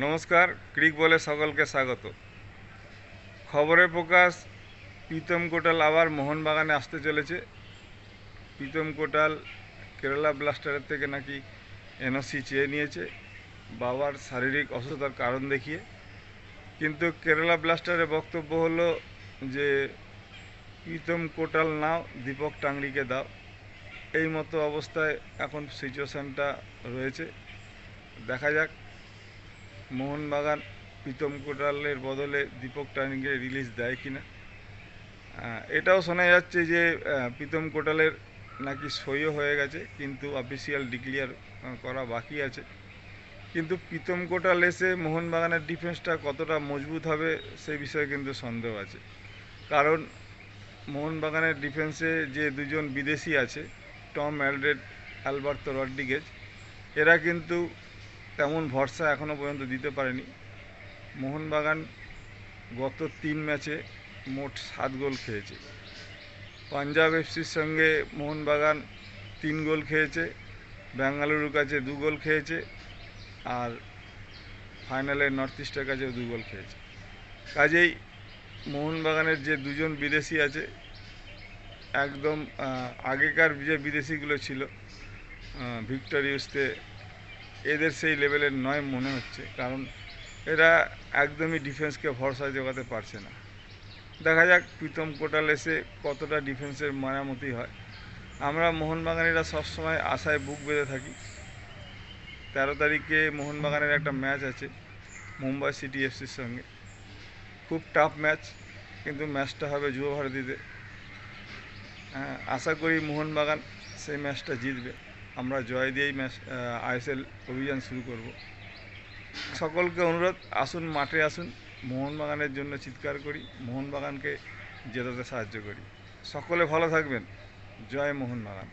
নমস্কার, ক্রিক বলে সকলকে স্বাগত। খবরে প্রকাশ, প্রীতম কোটাল আবার মোহনবাগানে আসতে চলেছে। প্রীতম কোটাল কেরালা ব্লাস্টারের থেকে নাকি এনওসি চেয়ে নিয়েছে, বাবার শারীরিক অসুস্থতার কারণ দেখিয়ে। কিন্তু কেরালা ব্লাস্টারের বক্তব্য হলো যে, প্রীতম কোটাল নাও, দীপক টাংরিকে দাও। এই মতো অবস্থায় এখন সিচুয়েশানটা রয়েছে। দেখা যাক মোহনবাগান প্রীতম কোটালের বদলে দীপক টার্নিংকে রিলিজ দেয় কিনা? এটাও শোনা যাচ্ছে যে প্রীতম কোটালের নাকি সইও হয়ে গেছে, কিন্তু অফিসিয়াল ডিক্লিয়ার করা বাকি আছে। কিন্তু প্রীতম কোটাল এসে মোহনবাগানের ডিফেন্সটা কতটা মজবুত হবে সেই বিষয়ে কিন্তু সন্দেহ আছে। কারণ মোহনবাগানের ডিফেন্সে যে দুজন বিদেশি আছে, টম অ্যালড্রেড, অ্যালবার্তো রড্রিগেজ, এরা কিন্তু তেমন ভরসা এখনও পর্যন্ত দিতে পারেনি। মোহনবাগান গত তিন ম্যাচে মোট সাত গোল খেয়েছে। পাঞ্জাব এফসির সঙ্গে মোহনবাগান তিন গোল খেয়েছে, বেঙ্গালুরুর কাছে দু গোল খেয়েছে আর ফাইনালে নর্থ ইস্টের কাছেও দু গোল খেয়েছে। কাজেই মোহনবাগানের যে দুজন বিদেশি আছে, একদম আগেকার যে বিদেশিগুলো ছিল ভিক্টর ইউসতে এদের সেই লেভেলের নয় মনে হচ্ছে কারণ এরা একদমই ডিফেন্সকে ভরসা জোগাতে পারছে না। দেখা যাক প্রীতম কোটাল এসে কতটা ডিফেন্সের মারামতি হয়। আমরা মোহনবাগানিরা সবসময় আশায় বুক বেঁধে থাকি। তেরো তারিখে মোহনবাগানের একটা ম্যাচ আছে মুম্বাই সিটি এফসির সঙ্গে। খুব টাফ ম্যাচ কিন্তু ম্যাচটা হবে যুব ভারতীতে হ্যাঁ, আশা করি মোহনবাগান সেই ম্যাচটা জিতবে। আমরা জয় দিয়েই ম্যাচ আইএসএল অভিযান শুরু করব। সকলকে অনুরোধ, আসুন, মাঠে আসুন। মোহনবাগানের জন্য চিৎকার করি, মোহনবাগানকে জেতাতে সাহায্য করি। সকলে ভালো থাকবেন। জয় মোহনবাগান।